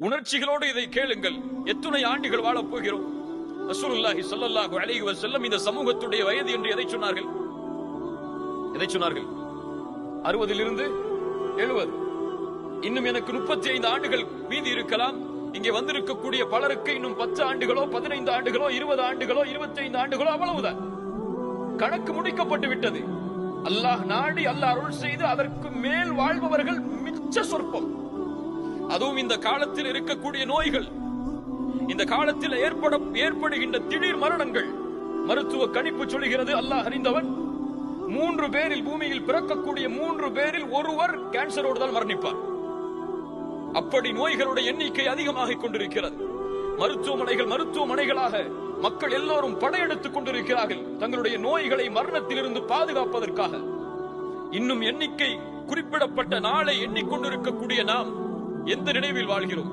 உணர்ச்சிகளோடு இதை கேளுங்கள். எத்தனை ஆண்டுகள் வாழப் போகிறோம். ரசூலுல்லாஹி ஸல்லல்லாஹு அலைஹி வஸல்லம் இந்த சமூகத்துடைய வயது என்று எதை சொன்னார்கள்? எதை சொன்னார்கள்? அறுபதிலிருந்து எழுபது. இன்னும் எனக்கு முப்பத்தி ஐந்து ஆண்டுகள் மீதி இருக்கலாம். இங்கே வந்திருக்கக்கூடிய பலருக்கு இன்னும் பத்து ஆண்டுகளோ பதினைந்து ஆண்டுகளோ இருபது ஆண்டுகளோ இருபத்தி ஐந்து ஆண்டுகளோ அவ்வளவுதான். கணக்கு முடிக்கப்பட்டு விட்டது. அல்லாஹ் நாடி அல்லாஹ் அருள் செய்து அதற்கு மேல் வாழ்பவர்கள் மிச்ச சொற்பம். அதுவும் இந்த காலத்தில் இருக்கக்கூடிய நோய்கள். இந்த காலத்தில் ஏற்பட ஏற்படுகின்ற திடீர் மரணங்கள். மருத்துவ கணிப்பு சொல்கிறது அல்லாஹ் அறிந்தவன். மூன்று பேரில் பூமியில் பிறக்கக்கூடிய மூன்று பேரில் ஒருவர் கேன்சரோடு தான் மரணிப்பார். அப்படி நோய்களுடைய எண்ணிக்கை அதிகமாகிக் கொண்டிருக்கிறது. மருத்துவமனைகள் மருத்துவமனைகளாக மக்கள் எல்லோரும் படையெடுத்துக் கொண்டிருக்கிறார்கள். தங்களுடைய நோய்களை மரணத்திலிருந்து பாதுகாப்பதற்காக. இன்னும் எண்ணிக்கை குறிப்பிடப்பட்ட நாளை எண்ணிக்கொண்டிருக்கக்கூடிய நாம் எந்த நினைவில் வாழ்கிறோம்?